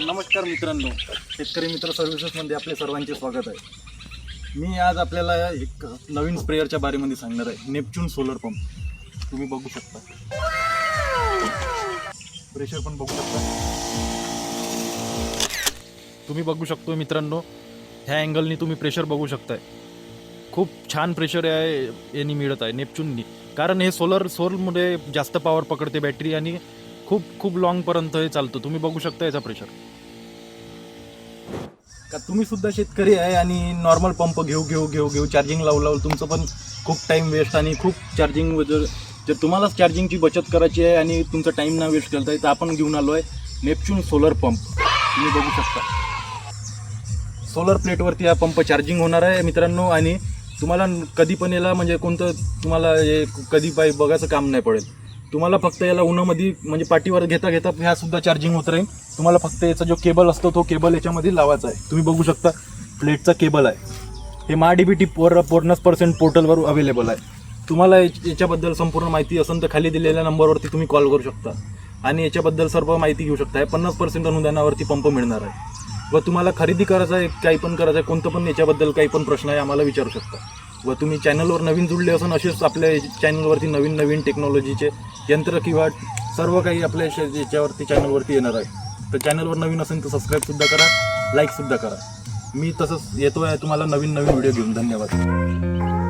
नमस्कार मित्रांनो. शेतकरी मित्र सर्व्हिसेसमध्ये आपले सर्वांचे स्वागत आहे. मी आज आपल्याला एक नवीन स्प्रेअरच्या बारेमध्ये सांगणार आहे. नेपच्यून सोलर पंप तुम्ही बघू शकता. प्रेशर पण बघू शकता. तुम्ही बघू शकतो मित्रांनो ह्या अँगलनी तुम्ही प्रेशर बघू शकताय. खूप छान प्रेशर आहे यांनी मिळत आहे नेपच्यूननी कारण हे सोलर सोलमध्ये जास्त पॉवर पकडते बॅटरी आणि खूप खूप लॉंगपर्यंत हे चालतं. तुम्ही बघू शकता याचा प्रेशर का तुम्ही सुद्धा शेतकरी आहे आणि नॉर्मल पंप घेऊ घेऊ घेऊ घेऊ चार्जिंग लावू लावू तुमचं पण खूप टाईम वेस्ट आणि खूप चार्जिंग जर जर तुम्हालाच चार्जिंगची बचत करायची आहे आणि तुमचा टाईम ना वेस्ट करता तर आपण घेऊन आलो आहे नेपच्यून सोलर पंप तुम्ही बघू शकता. सोलर प्लेटवरती हा पंप चार्जिंग होणार आहे मित्रांनो आणि तुम्हाला कधी पण याला म्हणजे कोणतं तुम्हाला हे कधी पाय बघायचं काम नाही पडेल. तुम्हाला फक्त याला उन्हामध्ये म्हणजे पाठीवर घेता घेता ह्या सुद्धा चार्जिंग होत राहील. तुम्हाला फक्त याचा जो केबल असतो तो केबल याच्यामध्ये लावायचा आहे. तुम्ही बघू शकता प्लेटचा केबल आहे. हे मा डी टी पोर पन्नास पर्सेंट पोर्टलवर अवेलेबल आहे. तुम्हाला याच्याबद्दल संपूर्ण माहिती असेल तर खाली दिलेल्या नंबरवरती तुम्ही कॉल करू शकता. आणि याच्याबद्दल सर्व माहिती घेऊ शकता. पन्नास पर्सेंट अनुदानावरती पंप मिळणार आहे. व तुम्हाला खरेदी करायचं आहे काही पण करायचं आहे कोणतं पण याच्याबद्दल काही पण प्रश्न आहे आम्हाला विचारू शकता. व तुम्ही चॅनलवर नवीन जुळले असून असेच आपल्या चॅनलवरती नवीन नवीन टेक्नॉलॉजीचे यंत्र किंवा सर्व काही आपल्या याच्यावरती चॅनलवरती येणार आहे. तर चॅनलवर नवीन असेल तर सबस्क्राईबसुद्धा करा लाईकसुद्धा करा. मी तसंच येतो आहे तुम्हाला नवीन नवीन व्हिडिओ घेऊन. धन्यवाद.